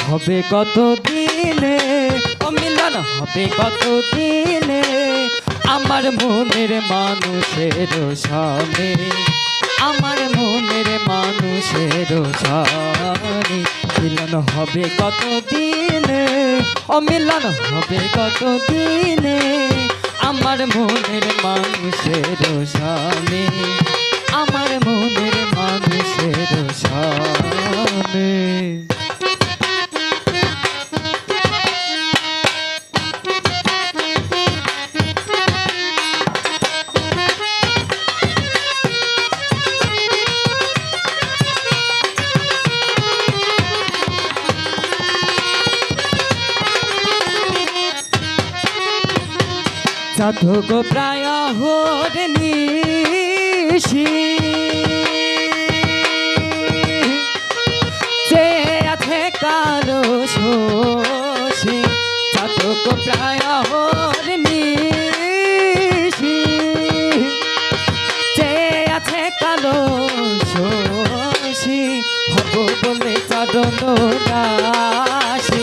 হবে কত দিনে ও মিলন হবে কত দিনে আমার মনের মানুষের সামনে আমার মনের মানুষের সামনে মিলন হবে কত দিনে ও মিলন হবে কত দিনে আমার মনের মানুষের সামনে আমার মনের মানুষের সামনে সাধক প্রায় হরনিশি সে আছে কালো শোষে সাধক প্রায় হরনিশি সে আছে কালো শোষি হব বলে চাদন দাসী,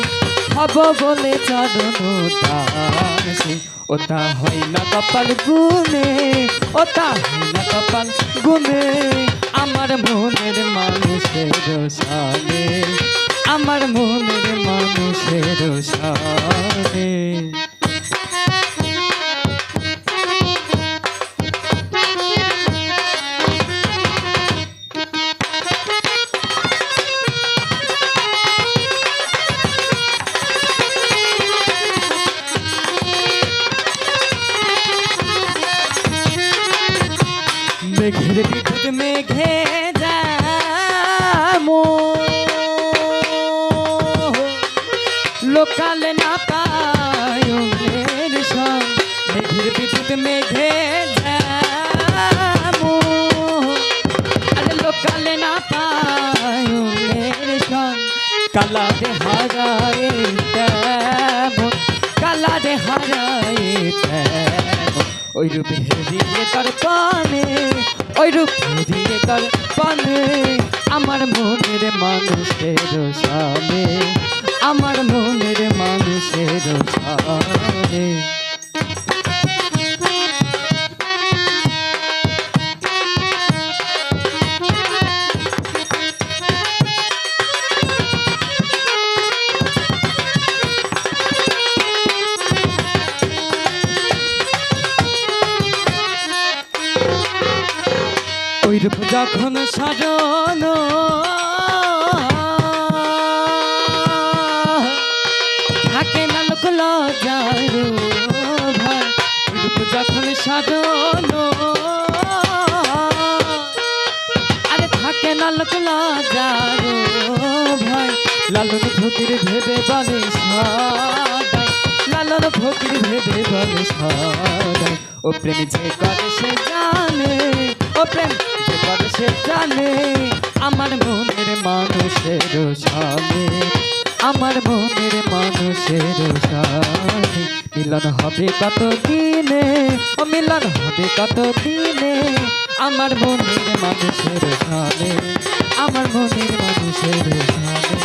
হব বলে চাদন দাসী। ওটা হয় না কপাল গুনে ওটা হয় না কপাল গুনে আমার মনের মানুষের সামনে আমার মনের মানুষের মেঘের বিদ্যুৎ মেঘে যামো লোকাল না সঙ্গ মেঘের বিদ্যুৎ মেঘে যামো লোকাল না সঙ্গ কালা হারায় ওই রূপ হেরিয়ে তার পানে, ওই রূপ হেরিয়ে তার পানে, আমার মনের মানুষের সামনে, আমার মনের মানুষের সামনে। যখন সাজানো থাকে না লোক লজার যখন সাজানো আরে থাকে না লোক লজার ভাই লালন ফকির ভেবে বলে লালন ফকির ভেবে বলে ও প্রেম যে করে সে জানে প্রেম যে করে আমার মনের মানুষের সামনে, আমার মনের মানুষের সামনে। মিলন হবে কত দিনে ও মিলন হবে কত দিনে আমার মনের মানুষের সামনে, আমার মনের মানুষের সামনে।